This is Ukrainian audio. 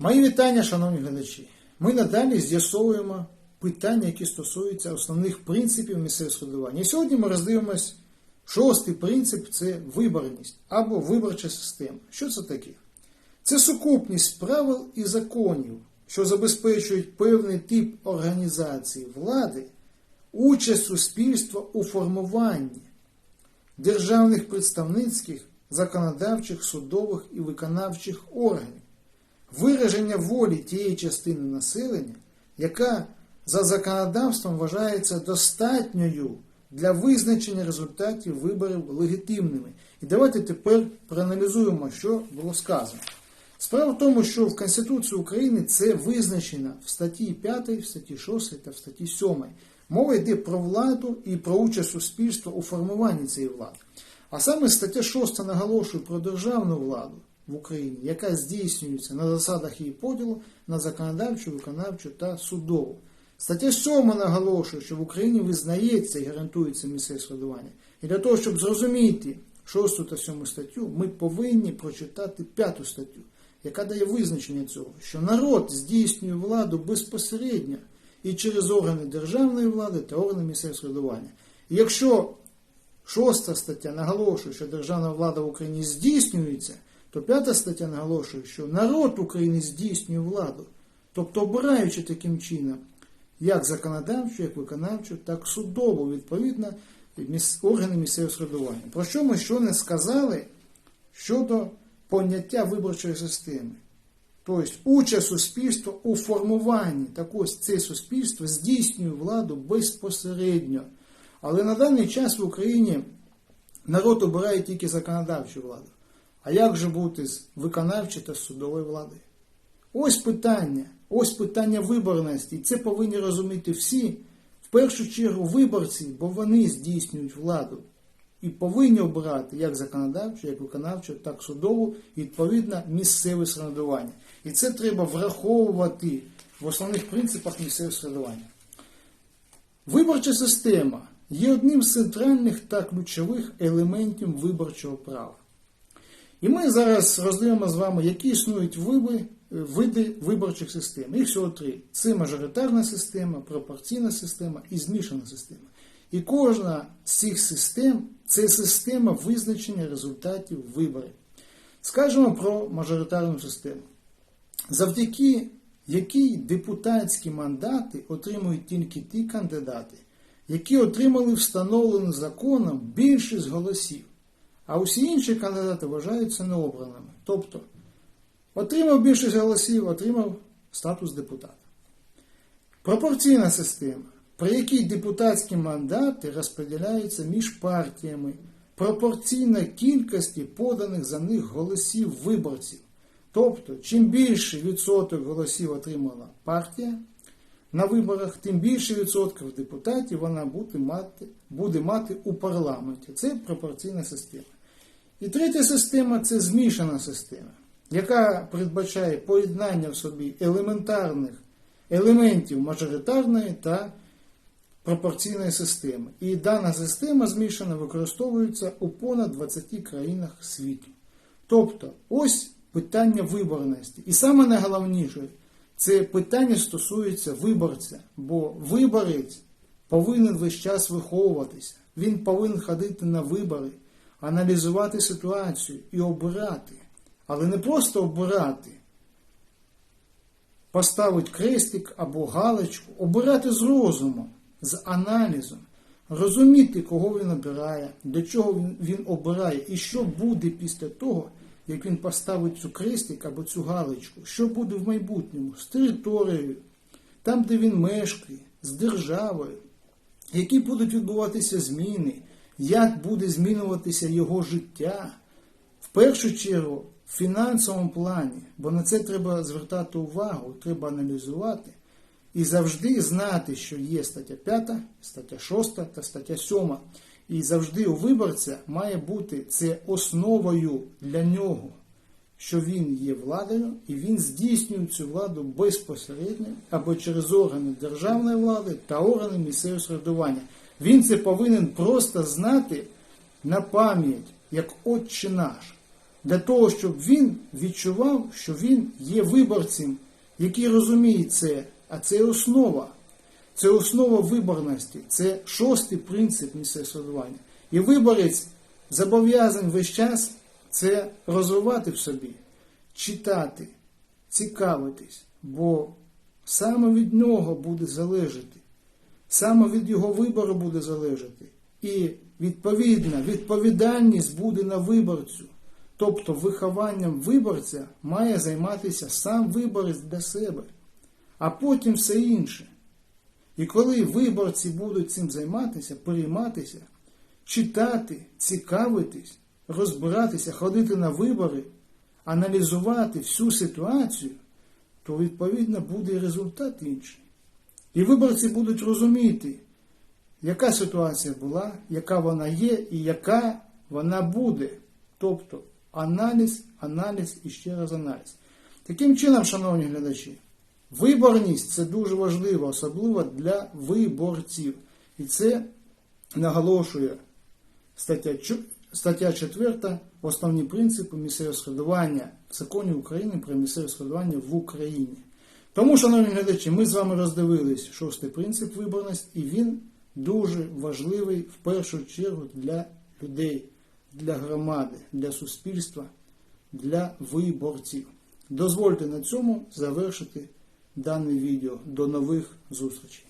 Мої вітання, шановні глядачі. Ми надалі з'ясовуємо питання, які стосуються основних принципів місцевого самоврядування. І сьогодні ми роздивимось шостий принцип це виборність або виборча система. Що це таке? Це сукупність правил і законів, що забезпечують певний тип організації влади, участь суспільства у формуванні державних представницьких, законодавчих, судових і виконавчих органів, вираження волі тієї частини населення, яка за законодавством вважається достатньою для визначення результатів виборів легітимними. І давайте тепер проаналізуємо, що було сказано. Справа в тому, що в Конституції України це визначено в статті 5, в статті 6 та в статті 7. Мова йде про владу і про участь суспільства у формуванні цієї влади. А саме стаття 6 наголошує про державну владу в Україні, яка здійснюється на засадах її поділу на законодавчу, виконавчу та судову. Стаття 7 наголошує, що в Україні визнається і гарантується місцеве самоврядування. І для того, щоб зрозуміти 6 та 7 статтю, ми повинні прочитати 5 статтю, яка дає визначення цього, що народ здійснює владу безпосередньо і через органи державної влади та органи місцевого самоврядування. І якщо шоста стаття наголошує, що державна влада в Україні здійснюється, то п'ята стаття наголошує, що народ України здійснює владу, тобто обираючи таким чином як законодавчу, як виконавчу, так судову, відповідно, органи місцевого самоврядування. Про що ми що не сказали щодо поняття виборчої системи? Тобто участь суспільства у формуванні. Так ось це суспільство здійснює владу безпосередньо. Але на даний час в Україні народ обирає тільки законодавчу владу. А як же бути з виконавчою та судовою владою? Ось питання, ось питання виборності. І це повинні розуміти всі, в першу чергу виборці, бо вони здійснюють владу і повинні обирати як законодавчу, як виконавчу, так судову, і відповідно місцеве самоврядування. І це треба враховувати в основних принципах місцевого самоврядування. Виборча система є одним з центральних та ключових елементів виборчого права. І ми зараз роздивимо з вами, які існують види, види виборчих систем. Їх всього три: це мажоритарна система, пропорційна система і змішана система. І кожна з цих систем це система визначення результатів виборів. Скажемо про мажоритарну систему, завдяки якій депутатські мандати отримують тільки ті кандидати, які отримали встановлену законом більшість голосів а усі інші кандидати вважаються необраними. Тобто, отримав більшість голосів, отримав статус депутата. Пропорційна система, при якій депутатські мандати розподіляються між партіями пропорційно кількості поданих за них голосів виборців. Тобто, чим більший відсоток голосів отримала партія на виборах, тим більше відсотків депутатів вона буде мати, буде мати у парламенті. Це пропорційна система. І третя система це змішана система, яка передбачає поєднання в собі елементарних елементів мажоритарної та пропорційної системи. І дана система змішана використовується у понад 20 країнах світу. Тобто, ось питання виборності. І саме найголовніше, це питання стосується виборця, бо виборець повинен весь час виховуватися, він повинен ходити на вибори аналізувати ситуацію і обирати. Але не просто обирати, поставити крестик або галочку, обирати з розумом, з аналізом, розуміти, кого він обирає, до чого він, обирає, і що буде після того, як він поставить цю крестик або цю галочку, що буде в майбутньому з територією, там, де він мешкає, з державою, які будуть відбуватися зміни як буде змінюватися його життя, в першу чергу в фінансовому плані, бо на це треба звертати увагу, треба аналізувати і завжди знати, що є стаття 5, стаття 6 та стаття 7. І завжди у виборця має бути це основою для нього, що він є владою і він здійснює цю владу безпосередньо або через органи державної влади та органи місцевого самоврядування. Він це повинен просто знати на пам'ять, як Отче наш. для того, щоб він відчував, що він є виборцем, який розуміє це, а це основа. Це основа виборності, це шостий принцип місцевого. І виборець зобов'язаний весь час це розвивати в собі, читати, цікавитись, бо саме від нього буде залежати, саме від його вибору буде залежати. І відповідна відповідальність буде на виборцю. Тобто вихованням виборця має займатися сам виборець для себе, а потім все інше. І коли виборці будуть цим займатися, перейматися, читати, цікавитись, розбиратися, ходити на вибори, аналізувати всю ситуацію, то відповідно буде і результат інший. І виборці будуть розуміти, яка ситуація була, яка вона є і яка вона буде. Тобто аналіз, аналіз і ще раз аналіз. Таким чином, шановні глядачі, виборність це дуже важливо, особливо для виборців. І це наголошує стаття, стаття 4 основні принципи місцевого складування в законі України про місцеве складування в Україні. Тому, шановні глядачі, ми з вами роздивились шостий принцип виборності, і він дуже важливий в першу чергу для людей, для громади, для суспільства, для виборців. Дозвольте на цьому завершити дане відео. До нових зустрічей.